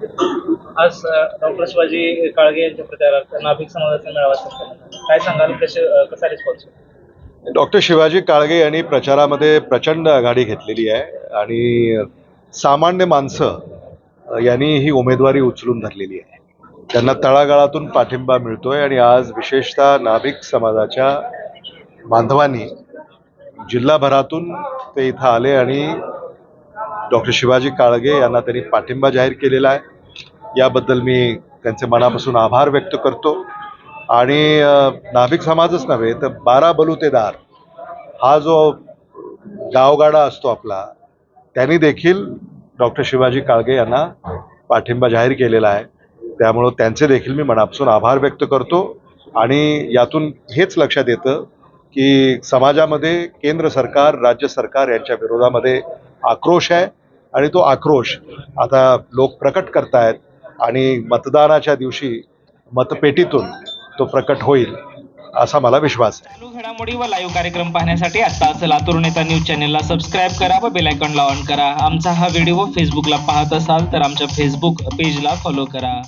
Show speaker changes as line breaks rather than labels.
आज डॉक्टर शिवाजी काळगे यांच्या प्रचारार्थ नाभिक समाजाचा मेळावा काय सांगाल? कसे कसा रिस्पॉन्स
डॉक्टर शिवाजी काळगे यांनी प्रचारामध्ये प्रचंड आघाडी घेतलेली आहे आणि सामान्य माणसं यांनी ही उमेदवारी उचलून धरलेली आहे. त्यांना तळागाळातून पाठिंबा मिळतोय आणि आज विशेषतः नाभिक समाजाच्या बांधवांनी जिल्हाभरातून ते इथं आले आणि डॉक्टर शिवाजी काळगे यांना त्यांनी पाठिंबा जाहीर केलेला आहे. याबद्दल मी त्यांचे मनापासून आभार व्यक्त करतो. आणि नाभिक समाजच नव्हे तर बारा बलुतेदार हा जो गावगाडा असतो आपला त्यांनी देखील डॉक्टर शिवाजी काळगे यांना पाठिंबा जाहीर केलेला आहे. त्यामुळं त्यांचे देखील मी मनापासून आभार व्यक्त करतो. आणि यातून हेच लक्षात येतं की समाजामध्ये केंद्र सरकार राज्य सरकार यांच्या विरोधामध्ये आक्रोश आहे. आणि तो आक्रोश आता लोक प्रकट करतायत आणि मतदानाच्या दिवशी मतपेटीतून तो प्रकट होईल असा मला विश्वास आहे.
चालू घडामोडी व लाईव्ह कार्यक्रम पाहण्यासाठी आत्ताच लातूर नेता न्यूज चॅनेलला सबस्क्राईब करा व बेल आयकॉनला ऑन करा. आमचा हा व्हिडिओ फेसबुकला पाहत असाल तर आमच्या फेसबुक पेजला फॉलो करा.